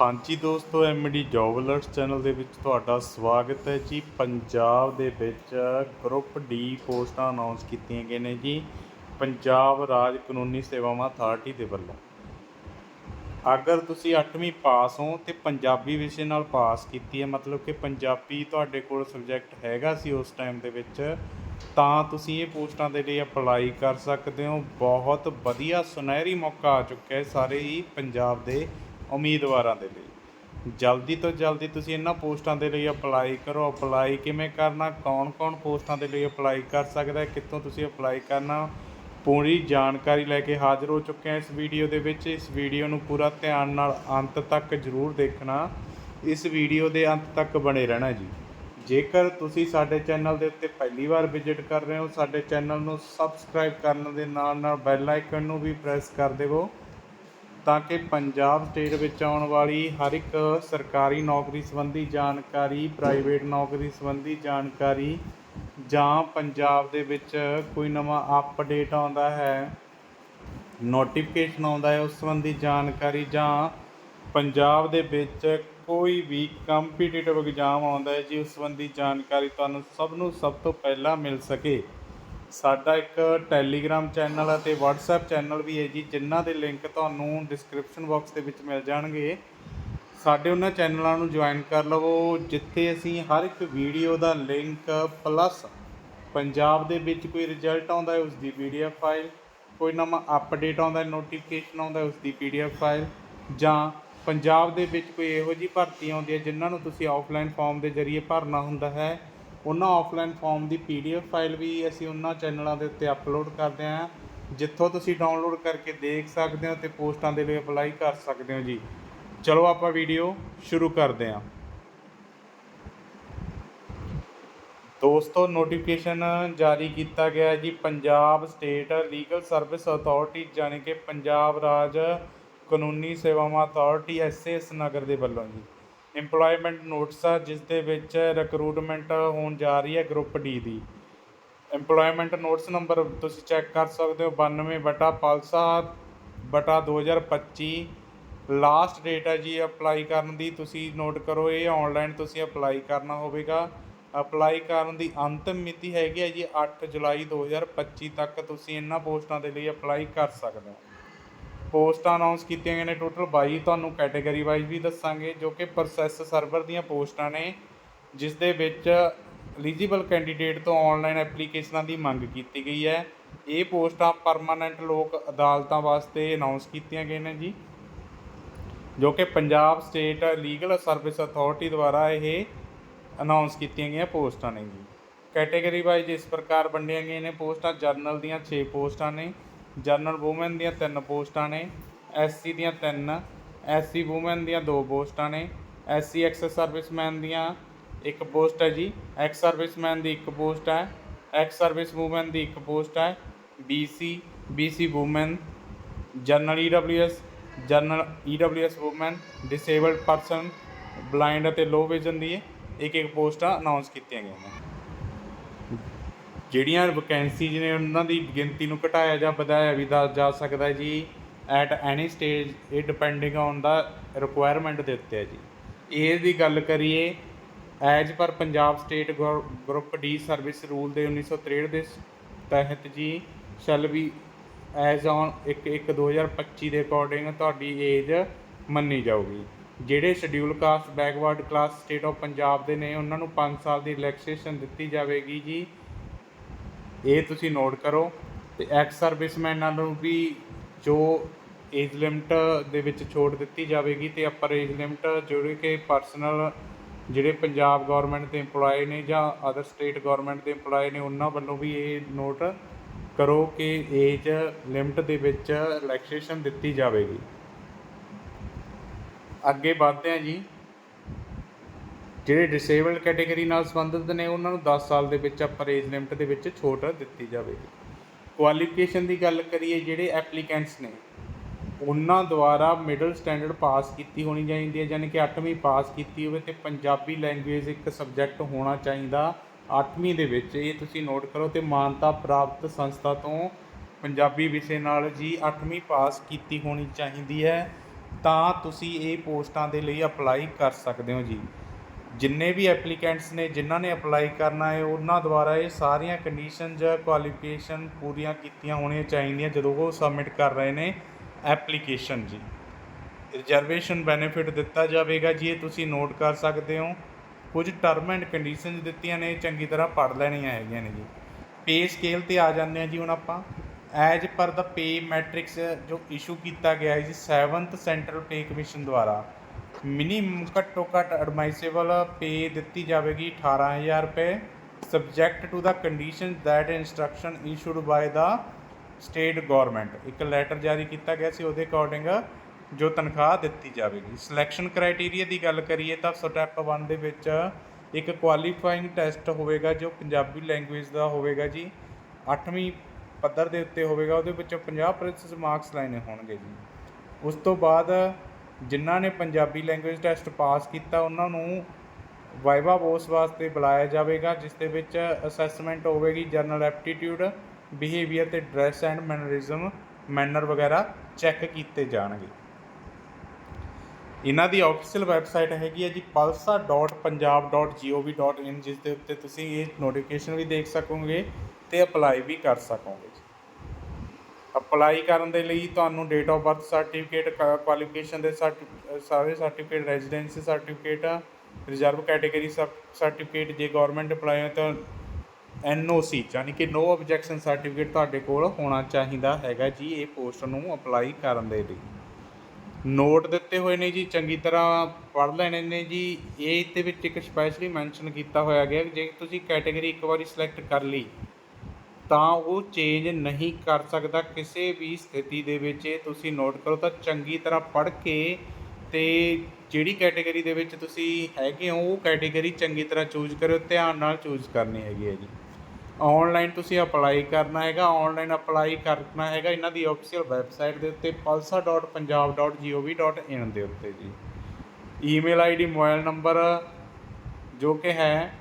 ਹਾਂਜੀ ਦੋਸਤੋ MD job alerts channel ਦੇ ਵਿੱਚ ਤੁਹਾਡਾ ਸਵਾਗਤ ਹੈ ਜੀ। ਪੰਜਾਬ ਦੇ ਵਿੱਚ ਗਰੁੱਪ ਡੀ ਪੋਸਟਾਂ ਅਨਾਉਂਸ ਕੀਤੀਆਂ ਗਈਆਂ ਨੇ ਜੀ। ਪੰਜਾਬ ਰਾਜ ਕਾਨੂੰਨੀ ਸੇਵਾਵਾਂ ਅਥਾਰਟੀ ਦੇ ਵੱਲੋਂ। ਅਗਰ ਤੁਸੀਂ 8ਵੀਂ ਪਾਸ ਹੋ ਤੇ ਪੰਜਾਬੀ ਵਿਸ਼ੇ ਨਾਲ ਪਾਸ ਕੀਤੀ ਹੈ, ਮਤਲਬ ਕਿ ਪੰਜਾਬੀ ਤੁਹਾਡੇ ਕੋਲ ਸਬਜੈਕਟ ਹੈਗਾ ਸੀ ਉਸ ਟਾਈਮ ਦੇ ਵਿੱਚ, ਤਾਂ ਤੁਸੀਂ ਇਹ ਪੋਸਟਾਂ ਦੇ ਲਈ ਅਪਲਾਈ ਕਰ ਸਕਦੇ ਹੋ। ਬਹੁਤ ਵਧੀਆ ਸੁਨਹਿਰੀ ਮੌਕਾ ਆ ਚੁੱਕਿਆ ਹੈ ਸਾਰੇ ਹੀ ਪੰਜਾਬ ਦੇ ਉਮੀਦਵਾਰਾਂ ਦੇ ਲਈ। ਜਲਦੀ ਤੋਂ ਜਲਦੀ ਤੁਸੀਂ ਇਹਨਾਂ ਪੋਸਟਾਂ ਦੇ ਲਈ ਅਪਲਾਈ ਕਰੋ। ਅਪਲਾਈ ਕਿਵੇਂ ਕਰਨਾ? ਕੌਣ-ਕੌਣ ਪੋਸਟਾਂ ਦੇ ਲਈ ਅਪਲਾਈ ਕਰ ਸਕਦਾ ਹੈ? ਕਿੱਥੋਂ ਤੁਸੀਂ ਅਪਲਾਈ ਕਰਨਾ? ਪੂਰੀ ਜਾਣਕਾਰੀ ਲੈ ਕੇ ਹਾਜ਼ਰ ਹੋ ਚੁੱਕੇ ਹਾਂ ਇਸ ਵੀਡੀਓ ਦੇ ਵਿੱਚ। ਇਸ ਵੀਡੀਓ ਨੂੰ ਪੂਰਾ ਧਿਆਨ ਨਾਲ ਅੰਤ ਤੱਕ ਜ਼ਰੂਰ ਦੇਖਣਾ। ਇਸ ਵੀਡੀਓ ਦੇ ਅੰਤ ਤੱਕ ਬਣੇ ਰਹਿਣਾ ਜੀ। ਜੇਕਰ ਤੁਸੀਂ ਸਾਡੇ ਚੈਨਲ ਦੇ ਉੱਤੇ ਪਹਿਲੀ ਵਾਰ ਵਿਜ਼ਿਟ ਕਰ ਰਹੇ ਹੋ, ਸਾਡੇ ਚੈਨਲ ਨੂੰ ਸਬਸਕ੍ਰਾਈਬ ਕਰਨ ਦੇ ਨਾਲ ਨਾਲ ਬੈਲ ਆਈਕਨ ਨੂੰ ਵੀ ਪ੍ਰੈਸ ਕਰ ਦੇਵੋ। ਤਾਂ ਕਿ ਪੰਜਾਬ ਸਟੇਟ ਵਿੱਚ ਆਉਣ ਵਾਲੀ ਹਰ ਇੱਕ ਸਰਕਾਰੀ ਨੌਕਰੀ ਸੰਬੰਧੀ ਜਾਣਕਾਰੀ, ਪ੍ਰਾਈਵੇਟ ਨੌਕਰੀ ਸੰਬੰਧੀ ਜਾਣਕਾਰੀ ਜਾਂ ਪੰਜਾਬ ਦੇ ਵਿੱਚ ਕੋਈ ਨਵਾਂ ਅਪਡੇਟ ਆਉਂਦਾ ਹੈ ਨੋਟੀਫਿਕੇਸ਼ਨ ਆਉਂਦਾ ਹੈ ਉਸ ਸੰਬੰਧੀ ਜਾਣਕਾਰੀ ਜਾਂ ਪੰਜਾਬ ਦੇ ਵਿੱਚ ਕੋਈ ਵੀ ਕੰਪੀਟੀਟਿਵ ਐਗਜ਼ਾਮ ਆਉਂਦਾ ਹੈ, ਜੀ ਉਸ ਸੰਬੰਧੀ ਜਾਣਕਾਰੀ ਤੁਹਾਨੂੰ ਸਭ ਨੂੰ ਸਭ ਤੋਂ ਪਹਿਲਾਂ ਮਿਲ ਸਕੇ। ਸਾਡਾ ਇੱਕ ਟੈਲੀਗ੍ਰਾਮ ਚੈਨਲ ਅਤੇ WhatsApp ਚੈਨਲ ਵੀ ਹੈ ਜੀ, ਜਿਨ੍ਹਾਂ ਦੇ ਲਿੰਕ ਤੁਹਾਨੂੰ ਡਿਸਕ੍ਰਿਪਸ਼ਨ ਬਾਕਸ ਦੇ ਵਿੱਚ ਮਿਲ ਜਾਣਗੇ। ਸਾਡੇ ਉਹਨਾਂ ਚੈਨਲਾਂ ਨੂੰ ਜੁਆਇਨ ਕਰ ਲਵੋ, ਜਿੱਥੇ ਅਸੀਂ ਹਰ ਇੱਕ ਵੀਡੀਓ ਦਾ ਲਿੰਕ ਪਲੱਸ ਪੰਜਾਬ ਦੇ ਵਿੱਚ ਕੋਈ ਰਿਜ਼ਲਟ ਆਉਂਦਾ ਹੈ ਉਸ ਦੀ ਪੀਡੀਐਫ ਫਾਈਲ ਕੋਈ ਨਵਾਂ ਅਪਡੇਟ ਆਉਂਦਾ ਹੈ ਨੋਟੀਫਿਕੇਸ਼ਨ ਆਉਂਦਾ ਹੈ ਉਸ ਦੀ ਪੀਡੀਐਫ ਫਾਈਲ ਜਾਂ ਪੰਜਾਬ ਦੇ ਵਿੱਚ ਕੋਈ ਇਹੋ ਜਿਹੀ ਭਰਤੀ ਆਉਂਦੀ ਹੈ, ਜਿਨ੍ਹਾਂ ਨੂੰ ਤੁਸੀਂ ਆਫਲਾਈਨ ਫਾਰਮ ਦੇ ਜ਼ਰੀਏ ਭਰਨਾ ਹੁੰਦਾ ਹੈ। ਉਹਨਾਂ ਆਫਲਾਈਨ ਫਾਰਮ ਦੀ ਪੀਡੀਐਫ ਫਾਈਲ ਵੀ ਅਸੀਂ ਉਹਨਾਂ ਚੈਨਲਾਂ ਦੇ ਉੱਤੇ ਅਪਲੋਡ ਕਰਦੇ ਹਾਂ ਜਿੱਥੋਂ ਤੁਸੀਂ ਡਾਊਨਲੋਡ ਕਰਕੇ ਦੇਖ ਸਕਦੇ ਹੋ ਤੇ ਪੋਸਟਾਂ ਦੇ ਲਈ ਅਪਲਾਈ ਕਰ ਸਕਦੇ ਹੋ ਜੀ। ਚਲੋ ਆਪਾਂ ਵੀਡੀਓ ਸ਼ੁਰੂ ਕਰਦੇ ਹਾਂ ਦੋਸਤੋ ਨੋਟੀਫਿਕੇਸ਼ਨ ਜਾਰੀ ਕੀਤਾ ਗਿਆ ਜੀ Punjab state legal service authority ਜਾਣੀ ਕਿ ਪੰਜਾਬ ਰਾਜ ਕਾਨੂੰਨੀ ਸੇਵਾਵਾਂ ਅਥਾਰਟੀ ਐਸਐਸ ਨਗਰ ਦੇ ਵੱਲੋਂ ਜੀ। ਇੰਪਲੋਇਮੈਂਟ ਨੋਟਿਸ ਆ, ਜਿਸ ਦੇ ਵਿੱਚ ਰਿਕਰੂਟਮੈਂਟ ਹੋਣ ਜਾ ਰਹੀ ਹੈ ਗਰੁੱਪ ਡੀ ਦੀ। EMPLOYMENT ਨੋਟਿਸ ਨੰਬਰ ਤੁਸੀਂ ਚੈੱਕ ਕਰ ਸਕਦੇ ਹੋ 92 ਬਟਾ ਪਲਸਾ, ਬਟਾ 2025 ਲਾਸਟ ਡੇਟ ਹੈ ਜੀ ਅਪਲਾਈ ਕਰਨ ਦੀ, ਤੁਸੀਂ ਨੋਟ ਕਰੋ ਇਹ ਆਨਲਾਈਨ ਤੁਸੀਂ ਅਪਲਾਈ ਕਰਨਾ ਹੋਵੇਗਾ। ਅਪਲਾਈ ਕਰਨ ਦੀ ਅੰਤਿਮ ਮਿਤੀ ਹੈਗੀ ਹੈ ਜੀ 8 ਜੁਲਾਈ 2025 ਤੱਕ, ਤੁਸੀਂ ਇਹਨਾਂ ਪੋਸਟਾਂ ਦੇ ਲਈ ਅਪਲਾਈ ਕਰ ਸਕਦੇ ਹੋ। ਪੋਸਟਾਂ ਅਨਾਉਂਸ ਕੀਤੀਆਂ ਗਈਆਂ ਨੇ ਟੋਟਲ 22 ਤੁਹਾਨੂੰ ਕੈਟਾਗਰੀ ਵਾਈਜ਼ ਵੀ ਦੱਸਾਂਗੇ, ਜੋ ਕਿ ਪ੍ਰੋਸੈਸ ਸਰਵਰ ਦੀਆਂ ਪੋਸਟਾਂ ਨੇ ਜਿਸ ਦੇ ਵਿੱਚ ਐਲੀਜੀਬਲ ਕੈਂਡੀਡੇਟ ਤੋਂ ਆਨਲਾਈਨ ਐਪਲੀਕੇਸ਼ਨਾਂ ਦੀ ਮੰਗ ਕੀਤੀ ਗਈ ਹੈ। ਇਹ ਪੋਸਟਾਂ ਪਰਮਾਨੈਂਟ ਲੋਕ ਅਦਾਲਤਾਂ ਵਾਸਤੇ ਅਨਾਉਂਸ ਕੀਤੀਆਂ ਗਈਆਂ ਨੇ ਜੀ, ਜੋ ਕਿ Punjab state legal service authority ਦੁਆਰਾ ਇਹ ਅਨਾਉਂਸ ਕੀਤੀਆਂ ਗਈਆਂ ਪੋਸਟਾਂ ਨੇ ਜੀ। ਕੈਟਾਗਰੀ ਵਾਈਜ਼ ਇਸ ਪ੍ਰਕਾਰ ਵੰਡੀਆਂ ਗਈਆਂ ਨੇ ਪੋਸਟਾਂ ਜਰਨਲ ਦੀਆਂ 6 ਪੋਸਟਾਂ ਨੇ। ਜਰਨਲ ਵੂਮੈਨ ਦੀਆਂ ਤਿੰਨ ਪੋਸਟਾਂ ਨੇ, ਐਸਸੀ ਦੀਆਂ 3 ਐਸਸੀ ਵੂਮੈਨ ਦੀਆਂ ਦੋ ਪੋਸਟਾਂ ਨੇ, ਐਸਸੀ ਐਕਸ ਸਰਵਿਸਮੈਨ ਦੀਆਂ ਇੱਕ ਪੋਸਟ ਹੈ ਜੀ, ਐਕਸ ਸਰਵਿਸਮੈਨ ਦੀ ਇੱਕ ਪੋਸਟ ਹੈ, ਐਕਸ ਸਰਵਿਸ ਵੂਮੈਨ ਦੀ ਇੱਕ ਪੋਸਟ ਹੈ BC BC women, general EWS general EWS women disabled person blind ਅਤੇ ਲੋ ਵਿਜ਼ਨ ਦੀ ਇੱਕ ਇੱਕ ਪੋਸਟਾਂ ਅਨਾਉਂਸ ਕੀਤੀਆਂ ਗਈਆਂ ਨੇ। ਜਿਹੜੀਆਂ ਵੈਕੈਂਸੀਜ਼ ਨੇ ਉਹਨਾਂ ਦੀ ਗਿਣਤੀ ਨੂੰ ਘਟਾਇਆ ਜਾਂ ਵਧਾਇਆ ਵੀ ਦਾ ਜਾ ਸਕਦਾ ਜੀ ਐਟ ਐਨੀ ਸਟੇਜ ਇਹ ਡਿਪੈਂਡਿੰਗ ਔਨ ਦਾ ਰਿਕੁਆਇਰਮੈਂਟ ਦੇ ਉੱਤੇ ਹੈ ਜੀ। ਇਹ ਦੀ ਗੱਲ ਕਰੀਏ as per Punjab state group D service rule ਦੇ 1963 ਦੇ ਤਹਿਤ ਜੀ ਸ਼ੈਲ ਵੀ ਐਜ਼ ਔਨ 1 1 2025 ਦੇ ਅਕੋਰਡਿੰਗ ਤੁਹਾਡੀ ਏਜ ਮੰਨੀ ਜਾਊਗੀ। ਜਿਹੜੇ schedule caste backward class state of Punjab ਦੇ ਨੇ, ਉਹਨਾਂ ਨੂੰ 5 ਸਾਲ ਦੀ ਰਿਲੈਕਸੇਸ਼ਨ ਦਿੱਤੀ ਜਾਵੇਗੀ ਜੀ। ਇਹ ਤੁਸੀਂ ਨੋਟ ਕਰੋ ਤੇ ਐਕਸ ਸਰਵਿਸਮੈਨਾਂ ਨੂੰ ਵੀ ਜੋ ਏਜ ਲਿਮਟ ਦੇ ਵਿੱਚ ਛੋਟ ਦਿੱਤੀ ਜਾਵੇਗੀ ਤੇ ਅਪਰ ਏਜ ਲਿਮਟ ਜਿਹੜੇ ਕਿ ਪਰਸਨਲ ਜਿਹੜੇ ਪੰਜਾਬ ਗਵਰਨਮੈਂਟ ਦੇ EMPLOYE ਨੇ ਜਾਂ ਅਦਰ ਸਟੇਟ ਗਵਰਨਮੈਂਟ ਦੇ EMPLOYE ਨੇ ਉਹਨਾਂ ਵੱਲੋਂ ਵੀ ਇਹ ਨੋਟ ਕਰੋ ਕਿ ਏਜ ਲਿਮਟ ਦੇ ਵਿੱਚ ਰਿਲੈਕਸੇਸ਼ਨ ਦਿੱਤੀ ਜਾਵੇਗੀ। ਅੱਗੇ ਵਧਦੇ ਹਾਂ ਜੀ। ਜਿਹੜੇ ਡਿਸੇਬਲਡ ਕੈਟਾਗਰੀ ਨਾਲ ਸੰਬੰਧਿਤ ਨੇ, ਉਹਨਾਂ ਨੂੰ 10 ਸਾਲ ਦੇ ਵਿੱਚ ਅਪਰ ਏਜ ਲਿਮਟ ਦੇ ਵਿੱਚ ਛੋਟ ਦਿੱਤੀ ਜਾਵੇਗੀ ਕੁਆਲੀਫਿਕੇਸ਼ਨ ਦੀ ਗੱਲ ਕਰੀਏ, ਜਿਹੜੇ ਐਪਲੀਕੈਂਟਸ ਨੇ, ਉਹਨਾਂ ਦੁਆਰਾ ਮਿਡਲ ਸਟੈਂਡਰਡ ਪਾਸ ਕੀਤੀ ਹੋਣੀ ਚਾਹੀਦੀ ਹੈ ਯਾਨੀ ਕਿ 8ਵੀਂ ਪਾਸ ਕੀਤੀ ਹੋਵੇ ਤੇ ਪੰਜਾਬੀ ਲੈਂਗੁਏਜ ਇੱਕ ਸਬਜੈਕਟ ਹੋਣਾ ਚਾਹੀਦਾ 8ਵੀਂ ਦੇ ਵਿੱਚ। ਇਹ ਤੁਸੀਂ ਨੋਟ ਕਰੋ ਤੇ ਮਾਨਤਾ ਪ੍ਰਾਪਤ ਸੰਸਥਾ ਤੋਂ ਪੰਜਾਬੀ ਵਿਸ਼ੇ ਨਾਲ ਜੀ 8ਵੀਂ ਪਾਸ ਕੀਤੀ ਹੋਣੀ ਚਾਹੀਦੀ ਹੈ, ਤਾਂ ਤੁਸੀਂ ਇਹ ਪੋਸਟਾਂ ਦੇ ਲਈ ਅਪਲਾਈ ਕਰ ਸਕਦੇ ਹੋ ਜੀ। ਜਿੰਨੇ ਵੀ ਐਪਲੀਕੈਂਟਸ ਨੇ, ਜਿਨ੍ਹਾਂ ਨੇ ਅਪਲਾਈ ਕਰਨਾ ਹੈ, ਉਹਨਾਂ ਦੁਆਰਾ ਇਹ ਸਾਰੀਆਂ ਕੰਡੀਸ਼ਨਸ ਕੁਆਲੀਫਿਕੇਸ਼ਨ ਪੂਰੀਆਂ ਕੀਤੀਆਂ ਹੋਣੀਆਂ ਚਾਹੀਦੀਆਂ ਜਦੋਂ ਉਹ ਸਬਮਿਟ ਕਰ ਰਹੇ ਨੇ ਐਪਲੀਕੇਸ਼ਨ ਜੀ। ਰਿਜ਼ਰਵੇਸ਼ਨ ਬੈਨੀਫਿਟ ਦਿੱਤਾ ਜਾਵੇਗਾ ਜੀ, ਇਹ ਤੁਸੀਂ ਨੋਟ ਕਰ ਸਕਦੇ ਹੋ। ਕੁਝ ਟਰਮ ਐਂਡ ਕੰਡੀਸ਼ਨਸ ਦਿੱਤੀਆਂ ਨੇ, ਚੰਗੀ ਤਰ੍ਹਾਂ ਪੜ੍ਹ ਲੈਣੀਆਂ ਹੈਗੀਆਂ ਨੇ ਜੀ। ਪੇ ਸਕੇਲ ਤੇ ਆ ਜਾਂਦੇ ਆ ਜੀ ਹੁਣ ਆਪਾਂ। ਐਜ ਪਰ ਦਾ ਪੇ ਮੈਟ੍ਰਿਕਸ ਜੋ ਇਸ਼ੂ ਕੀਤਾ ਗਿਆ ਹੈ ਜੀ 7th ਸੈਂਟਰਲ ਪੇ ਕਮਿਸ਼ਨ ਦੁਆਰਾ। ਮਿਨੀਮਮ ਘੱਟੋ ਘੱਟ ਐਡਮਾਈਸੇਬਲ ਪੇ ਦਿੱਤੀ ਜਾਵੇਗੀ 18000 ਰੁਪਏ। Subject to the condition that instruction issued by the state government ਇੱਕ ਲੈਟਰ ਜਾਰੀ ਕੀਤਾ ਗਿਆ ਸੀ, ਉਹਦੇ ਅਕੋਰਡਿੰਗ ਜੋ ਤਨਖਾਹ ਦਿੱਤੀ ਜਾਵੇਗੀ। ਸਿਲੈਕਸ਼ਨ ਕ੍ਰਾਈਟੇਰੀਆ ਦੀ ਗੱਲ ਕਰੀਏ ਤਾਂ ਸਟੈਪ 1 ਦੇ ਵਿੱਚ ਇੱਕ ਕੁਆਲੀਫਾਈਂਗ ਟੈਸਟ ਹੋਵੇਗਾ, ਜੋ ਪੰਜਾਬੀ ਲੈਂਗੁਏਜ ਦਾ ਹੋਵੇਗਾ ਜੀ। 8ਵੀਂ ਪੱਧਰ ਦੇ ਉੱਤੇ ਹੋਵੇਗਾ, ਉਹਦੇ ਵਿੱਚੋਂ 50% ਮਾਰਕਸ ਲੈਣੇ ਹੋਣਗੇ ਜੀ। ਉਸ ਤੋਂ ਬਾਅਦ ਜਿਨ੍ਹਾਂ ਨੇ ਪੰਜਾਬੀ ਲੈਂਗੁਏਜ ਟੈਸਟ ਪਾਸ ਕੀਤਾ, ਉਹਨਾਂ ਨੂੰ ਵਾਈਵਾ ਬੋਸ ਵਾਸਤੇ ਬੁਲਾਇਆ ਜਾਵੇਗਾ, ਜਿਸ ਦੇ ਵਿੱਚ ਅਸੈਸਮੈਂਟ ਹੋਵੇਗੀ ਜਨਰਲ ਐਪਟੀਟਿਊਡ ਬਿਹੇਵੀਅਰ ਅਤੇ ਡਰੈਸ ਐਂਡ ਮੈਨਰਿਜ਼ਮ ਮੈਨਰ ਵਗੈਰਾ ਚੈੱਕ ਕੀਤੇ ਜਾਣਗੇ। ਇਹਨਾਂ ਦੀ ਆਫੀਸ਼ੀਅਲ ਵੈਬਸਾਈਟ ਹੈਗੀ ਹੈ ਜੀ palsa.punjab.gov.in ਜਿਸ ਦੇ ਉੱਤੇ ਤੁਸੀਂ ਇਹ ਨੋਟੀਫਿਕੇਸ਼ਨ ਵੀ ਦੇਖ ਸਕੋਗੇ ਤੇ ਅਪਲਾਈ ਵੀ ਕਰ ਸਕੋਗੇ ਅਪਲਾਈ ਕਰਨ ਦੇ ਲਈ ਤੁਹਾਨੂੰ date of birth certificate qualification ਦੇ ਸਰਟੀ- ਸਾਰੇ certificate residency certificate reserve category certificate ਜੇ ਗਵਰਨਮੈਂਟ ਅਪਲਾਈ ਹੋ ਤਾਂ ਐਨਓਸੀ ਯਾਨੀ ਕਿ ਨੋ ਆਬਜੈਕਸ਼ਨ ਸਰਟੀਫਿਕੇਟ ਤੁਹਾਡੇ ਕੋਲ ਹੋਣਾ ਚਾਹੀਦਾ ਹੈਗਾ ਜੀ, ਇਹ ਪੋਸਟ ਨੂੰ ਅਪਲਾਈ ਕਰਨ ਦੇ ਲਈ। ਨੋਟ ਦਿੱਤੇ ਹੋਏ ਨੇ ਜੀ, ਚੰਗੀ ਤਰ੍ਹਾਂ ਪੜ੍ਹ ਲੈਣੇ ਨੇ ਜੀ, ਇਹ ਇਹਦੇ ਵਿੱਚ ਇੱਕ ਸਪੈਸ਼ਲੀ ਮੈਂਸ਼ਨ ਕੀਤਾ ਹੋਇਆ ਗਿਆ ਜੇ ਤੁਸੀਂ ਕੈਟਾਗਰੀ ਇੱਕ ਵਾਰੀ ਸਿਲੈਕਟ ਕਰ ਲਈ ਤਾਂ ਉਹ ਚੇਂਜ ਨਹੀਂ ਕਰ ਸਕਦਾ ਕਿਸੇ ਵੀ ਸਥਿਤੀ ਦੇ ਵਿੱਚ। ਇਹ ਤੁਸੀਂ ਨੋਟ ਕਰੋ ਤਾਂ ਚੰਗੀ ਤਰ੍ਹਾਂ ਪੜ੍ਹ ਕੇ ਅਤੇ ਜਿਹੜੀ ਕੈਟੇਗਰੀ ਦੇ ਵਿੱਚ ਤੁਸੀਂ ਹੈਗੇ ਹੋ, ਉਹ ਕੈਟੇਗਰੀ ਚੰਗੀ ਤਰ੍ਹਾਂ ਚੂਜ਼ ਕਰਿਓ, ਧਿਆਨ ਨਾਲ ਚੂਜ਼ ਕਰਨੀ ਹੈਗੀ ਹੈ ਜੀ। ਆਨਲਾਈਨ ਤੁਸੀਂ ਅਪਲਾਈ ਕਰਨਾ ਹੈਗਾ ਆਨਲਾਈਨ ਅਪਲਾਈ ਕਰਨਾ ਹੈਗਾ, ਇਹਨਾਂ ਦੀ ਆਫੀਸ਼ੀਅਲ ਵੈਬਸਾਈਟ ਦੇ ਉੱਤੇ palsa.punjab.gov.in ਦੇ ਉੱਤੇ ਜੀ। ਈਮੇਲ ਆਈਡੀ ਮੋਬਾਈਲ ਨੰਬਰ ਜੋ ਕਿ ਹੈ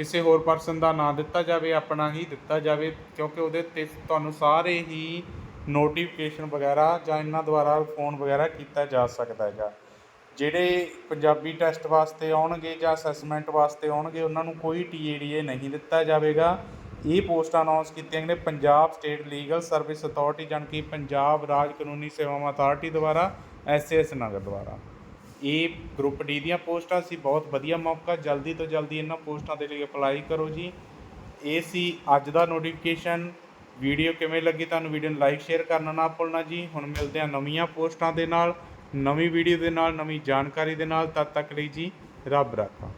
ਕਿਸੇ ਹੋਰ ਪਰਸਨ ਦਾ ਨਾਂ ਦਿੱਤਾ ਜਾਵੇ, ਆਪਣਾ ਹੀ ਦਿੱਤਾ ਜਾਵੇ, ਕਿਉਂਕਿ ਉਹਦੇ ਉੱਤੇ ਤੁਹਾਨੂੰ ਸਾਰੇ ਹੀ ਨੋਟੀਫਿਕੇਸ਼ਨ ਵਗੈਰਾ ਜਾਂ ਇਹਨਾਂ ਦੁਆਰਾ ਫੋਨ ਵਗੈਰਾ ਕੀਤਾ ਜਾ ਸਕਦਾ ਹੈਗਾ। ਜਿਹੜੇ ਪੰਜਾਬੀ ਟੈਸਟ ਵਾਸਤੇ ਆਉਣਗੇ ਜਾਂ ਅਸੈਸਮੈਂਟ ਵਾਸਤੇ ਆਉਣਗੇ, ਉਹਨਾਂ ਨੂੰ ਕੋਈ ਟੀਏਡੀਏ ਨਹੀਂ ਦਿੱਤਾ ਜਾਵੇਗਾ। ਇਹ ਪੋਸਟਾਂ ਅਨਾਉਂਸ ਕੀਤੀਆਂ ਨੇ Punjab state legal service authority ਜਾਣੀ ਕਿ ਪੰਜਾਬ ਰਾਜ ਕਾਨੂੰਨੀ ਸੇਵਾਵਾਂ ਅਥਾਰਟੀ ਦੁਆਰਾ ਐਸਐਸ ਨਗਰ ਦੁਆਰਾ। ਇਹ ਗਰੁੱਪ ਡੀ ਦੀਆਂ ਪੋਸਟਾਂ ਸੀ, ਬਹੁਤ ਵਧੀਆ ਮੌਕਾ, ਜਲਦੀ ਤੋਂ ਜਲਦੀ ਇਹਨਾਂ ਪੋਸਟਾਂ ਦੇ ਲਈ ਅਪਲਾਈ ਕਰੋ ਜੀ। ਇਹ ਸੀ ਅੱਜ ਦਾ ਨੋਟੀਫਿਕੇਸ਼ਨ ਵੀਡੀਓ ਕਿਵੇਂ ਲੱਗੀ ਤੁਹਾਨੂੰ ਵੀਡੀਓ ਨੂੰ ਲਾਈਕ ਸ਼ੇਅਰ ਕਰਨਾ ਨਾ ਭੁੱਲਣਾ ਜੀ। ਹੁਣ ਮਿਲਦੇ ਹਾਂ ਨਵੀਆਂ ਪੋਸਟਾਂ ਦੇ ਨਾਲ, ਨਵੀਂ ਵੀਡੀਓ ਦੇ ਨਾਲ, ਨਵੀਂ ਜਾਣਕਾਰੀ ਦੇ ਨਾਲ। ਤਦ ਤੱਕ ਲਈ ਜੀ, ਰੱਬ ਰਾਖਾ।